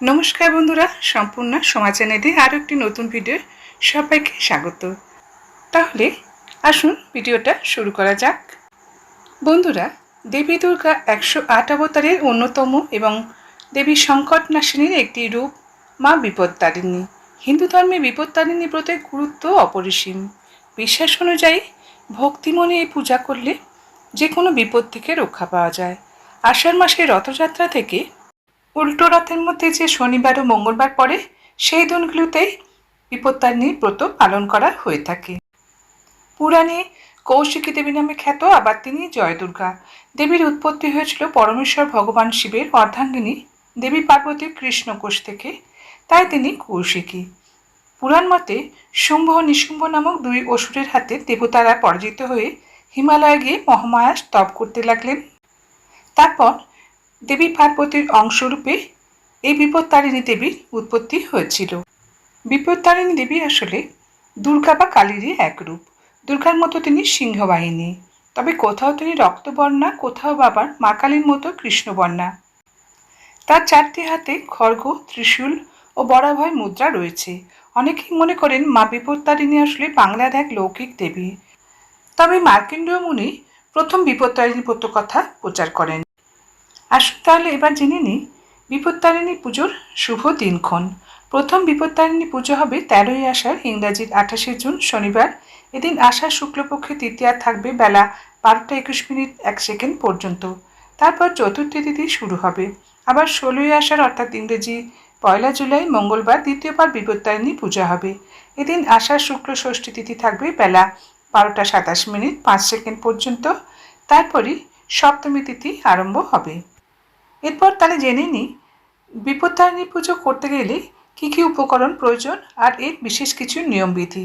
নমস্কার বন্ধুরা, সম্পূর্ণ সমাজ চ্যানেলে আরও একটি নতুন ভিডিও সবাইকে স্বাগত। তাহলে আসুন ভিডিওটা শুরু করা যাক। বন্ধুরা, দেবী দুর্গা একশো আট অবতারের অন্যতম এবং দেবী সংকটনাশিনীর একটি রূপ, মা বিপত্তারিণী। হিন্দু ধর্মে বিপত্তারিণী ব্রতের গুরুত্ব অপরিসীম। বিশ্বাস অনুযায়ী ভক্তিমনে এই পূজা করলে যে কোনো বিপদ থেকে রক্ষা পাওয়া যায়। আষাঢ় মাসের রথযাত্রা থেকে উল্টো রথের মধ্যে যে শনিবার ও মঙ্গলবার পড়ে, সেই দিনগুলোতেই বিপত্তারিণীর ব্রত পালন করা হয়ে থাকে। পুরাণে কৌশিকী দেবী নামে খ্যাত আবার তিনি জয়দুর্গা। দেবীর উৎপত্তি হয়েছিল পরমেশ্বর ভগবান শিবের অর্ধাঙ্গিনী দেবী পার্বতীর কৃষ্ণকোষ থেকে। তাই তিনি কৌশিকী। পুরাণ মতে শুম্ভ নিশুম্ভ নামক দুই অসুরের হাতে দেবতারা পরাজিত হয়ে হিমালয়ে গিয়ে মহামায়া স্তব করতে লাগলেন। তারপর দেবী পার্বতীর অংশরূপে এই বিপত্তারিণী দেবীর উৎপত্তি হয়েছিল। বিপত্তারিণী দেবী আসলে দুর্গা বা কালীরই এক রূপ দুর্গার মতো তিনি সিংহবাহিনী। তবে কোথাও তিনি রক্তবর্ণা, কোথাও বাবার মা কালীর মতো কৃষ্ণবর্ণা। তার চারটি হাতে খড়গ, ত্রিশূল ও বরাভয় মুদ্রা রয়েছে। অনেকেই মনে করেন মা বিপত্তারিণী আসলে বাংলার এক লৌকিক দেবী। তবে মার্কেন্ডীয় মুনি প্রথম বিপত্তারিণী ব্রত কথা প্রচার করেন। আসুন তাহলে এবার জেনে নিই, বিপত্তারিণী পুজোর শুভ দিনক্ষণ। প্রথম বিপত্তারিণী পুজো হবে তেরোই আষাঢ়, ইংরাজির আঠাশে জুন, শনিবার। এদিন আষাঢ় শুক্লপক্ষে তৃতীয়া থাকবে বেলা বারোটা একুশ মিনিট এক সেকেন্ড পর্যন্ত। তারপর চতুর্থী তিথি শুরু হবে। আবার ষোলোই আষাঢ়, অর্থাৎ ইংরেজি পয়লা জুলাই, মঙ্গলবার দ্বিতীয়বার বিপত্তারিণী পূজা হবে। এদিন আষাঢ় শুক্ল ষষ্ঠী তিথি থাকবে বেলা বারোটা সাতাশ মিনিট পাঁচ সেকেন্ড পর্যন্ত। তারপরই সপ্তমী তিথি আরম্ভ হবে। এরপর তাহলে জেনে নিই বিপত্তারিণী পুজো করতে গেলে কী কী উপকরণ প্রয়োজন আর এর বিশেষ কিছু নিয়মবিধি?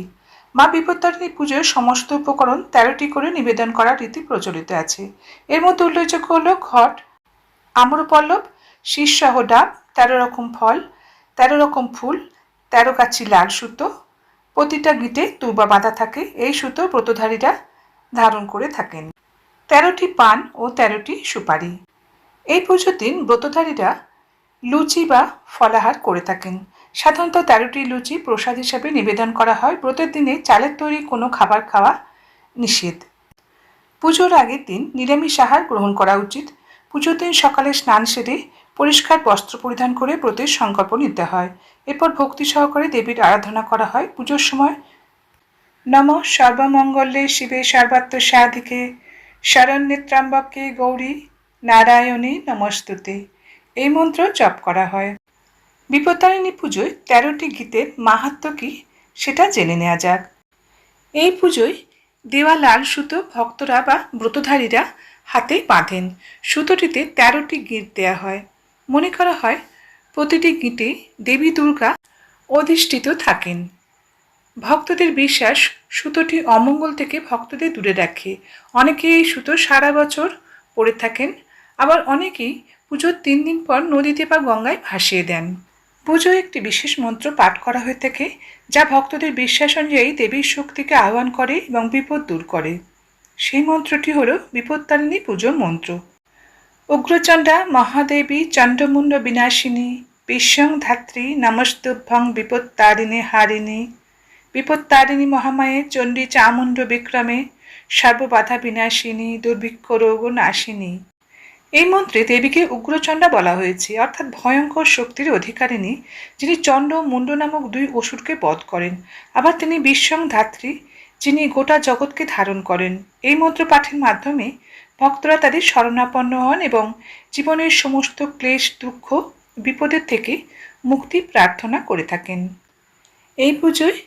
মা বিপত্তারিণী পুজোর সমস্ত উপকরণ তেরোটি করে নিবেদন করার রীতি প্রচলিত আছে। এর মধ্যে উল্লেখযোগ্য হল ঘট, আম্রপল্লব শীর্ষসহ ডাব, তেরো রকম ফল, তেরো রকম ফুল, তেরো কাছি লাল সুতো, প্রতিটা গিটে তুবা বাঁধা থাকে। এই সুতো ব্রতধারীরা ধারণ করে থাকেন। তেরোটি পান ও তেরোটি সুপারি। এই পুজোর দিন ব্রতধারীরা লুচি বা ফলাহার করে থাকেন। সাধারণত তেরোটি লুচি প্রসাদ হিসাবে নিবেদন করা হয়। ব্রতের দিনে চালের তৈরি কোনো খাবার খাওয়া নিষেধ। পুজোর আগের দিন নিরামিষ আহার গ্রহণ করা উচিত। পুজোর দিন সকালে স্নান সেরে পরিষ্কার বস্ত্র পরিধান করে ব্রতের সংকল্প নিতে হয়। এরপর ভক্তি সহকারে দেবীর আরাধনা করা হয়। পুজোর সময় নম সর্বমঙ্গলে শিবে সর্বাত্ম সাধিকে শরণ্যেত্রাম্বকে গৌরী নারায়ণী নমস্তুতে। এই মন্ত্র জপ করা হয়। বিপত্তারিণী পুজোয় তেরোটি গীতের মাহাত্ম কী সেটা জেনে নেওয়া যাক। এই পুজোয় দেওয়া লাল সুতো ভক্তরা বা ব্রতধারীরা হাতে বাঁধেন। সুতোটিতে তেরোটি গীত দেয়া হয়। মনে করা হয়, প্রতিটি গীতে দেবী দুর্গা অধিষ্ঠিত থাকেন। ভক্তদের বিশ্বাস, সুতোটি অমঙ্গল থেকে ভক্তদের দূরে রাখে। অনেকে এই সুতো সারা বছর পরে থাকেন। আবার অনেকেই পুজোর তিন দিন পর নদীতে বা গঙ্গায় ভাসিয়ে দেন। পুজোয় একটি বিশেষ মন্ত্র পাঠ করা হয়ে থাকে, যা ভক্তদের বিশ্বাস অনুযায়ী দেবীর শক্তিকে আহ্বান করে এবং বিপদ দূর করে। সেই মন্ত্রটি হল বিপত্তারিণী পুজোর মন্ত্র। উগ্রচণ্ডা মহাদেবী চণ্ডমুণ্ড বিনাশিনী, বিশ্বং ধাত্রী নমস্তুভ্যং বিপত্তারিণী হারিণী, বিপত্তারিণী মহামায়ে চণ্ডী চামুণ্ড বিক্রমে সর্ববাধা বিনাশিনী, দুর্ভিক্ষ রোগ নাশিনী। এই মন্ত্রে দেবীকে উগ্রচণ্ডা বলা হয়েছে, অর্থাৎ ভয়ঙ্কর শক্তির অধিকারিণী, যিনি চণ্ড মুন্ড নামক দুই অসুরকে বধ করেন। আবার তিনি বিশ্বং ধাত্রী, যিনি গোটা জগৎকে ধারণ করেন। এই মন্ত্র পাঠের মাধ্যমে ভক্তরা তাদের শরণাপন্ন হন এবং জীবনের সমস্ত ক্লেশ, দুঃখ, বিপদের থেকে মুক্তি প্রার্থনা করে থাকেন। এই পুজোয়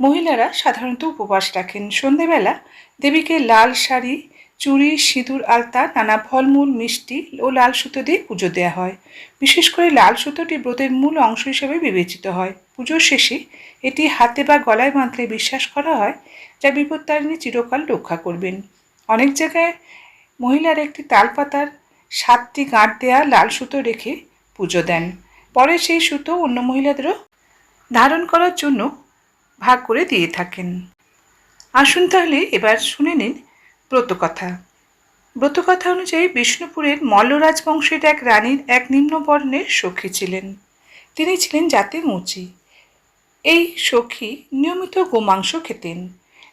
মহিলারা সাধারণত উপবাস রাখেন। সন্ধেবেলা দেবীকে লাল শাড়ি চুড়ি সিঁদুর আলতা নানা ফলমূল, মিষ্টি ও লাল সুতো দিয়ে পুজো দেওয়া হয়। বিশেষ করে লাল সুতোটি ব্রতের মূল অংশ হিসেবে বিবেচিত হয়। পুজোর শেষে এটি হাতে বা গলায় বাঁধলে বিশ্বাস করা হয়, যা বিপত্তারিণী চিরকাল রক্ষা করবেন। অনেক জায়গায় মহিলার একটি তালপাতার সাতটি গাঁট দেয়া লাল সুতো রেখে পুজো দেন। পরে সেই সুতো অন্য মহিলাদেরও ধারণ করার জন্য ভাগ করে দিয়ে থাকেন। আসুন তাহলে এবার শুনে নিন ব্রতকথা। ব্রতকথা অনুযায়ী বিষ্ণুপুরের মল্লরাজ বংশের এক রানীর এক নিম্নবর্ণের সখী ছিলেন। তিনি ছিলেন জাতে মুচি। এই সখী নিয়মিত গোমাংস খেতেন।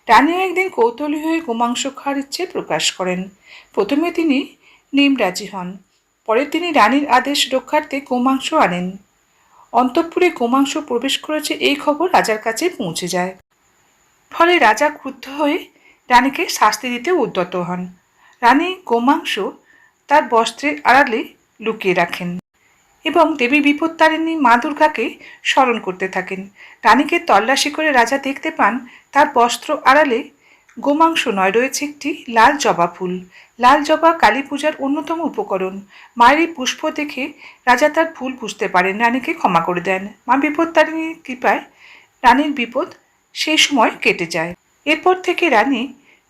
রানী একদিন কৌতূহলী হয়ে গোমাংস খাওয়ার ইচ্ছে প্রকাশ করেন। প্রথমে তিনি নিমরাজি হন, পরে তিনি রানীর আদেশ রক্ষার্থে গোমাংস আনেন। অন্তঃপুরে গোমাংস প্রবেশ করেছে এই খবর রাজার কাছে পৌঁছে যায়। ফলে রাজা ক্রুদ্ধ হয়ে রানীকে শাস্তি দিতে উদ্যত হন। রানী গোমাংস তার বস্ত্রের আড়ালে লুকিয়ে রাখেন এবং দেবী বিপত্তারিণী মা দুর্গাকে স্মরণ করতে থাকেন। রানীকে তল্লাশি করে রাজা দেখতে পান, তার বস্ত্র আড়ালে গোমাংস নয়, রয়েছে একটি লাল জবা ফুল। লাল জবা কালী পূজার অন্যতম উপকরণ। মায়ের এই পুষ্প দেখে রাজা তার ভুল বুঝতে পারেন, রানীকে ক্ষমা করে দেন। মা বিপত্তারিণীর কৃপায় রানীর বিপদ সেই সময় কেটে যায়। এরপর থেকে রানী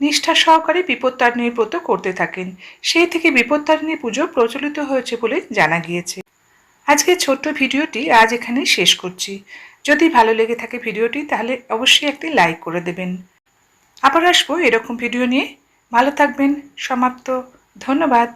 নিষ্ঠা সহকারে বিপত্তারিণীর ব্রত করতে থাকেন। সেই থেকে বিপত্তারিণী পুজো প্রচলিত হয়েছে বলে জানা গিয়েছে। আজকে ছোট্ট ভিডিওটি আজ এখানে শেষ করছি। যদি ভালো লেগে থাকে ভিডিওটি, তাহলে অবশ্যই একটি লাইক করে দেবেন। আবার আসব এরকম ভিডিও নিয়ে। ভালো থাকবেন, সমাপ্ত। ধন্যবাদ।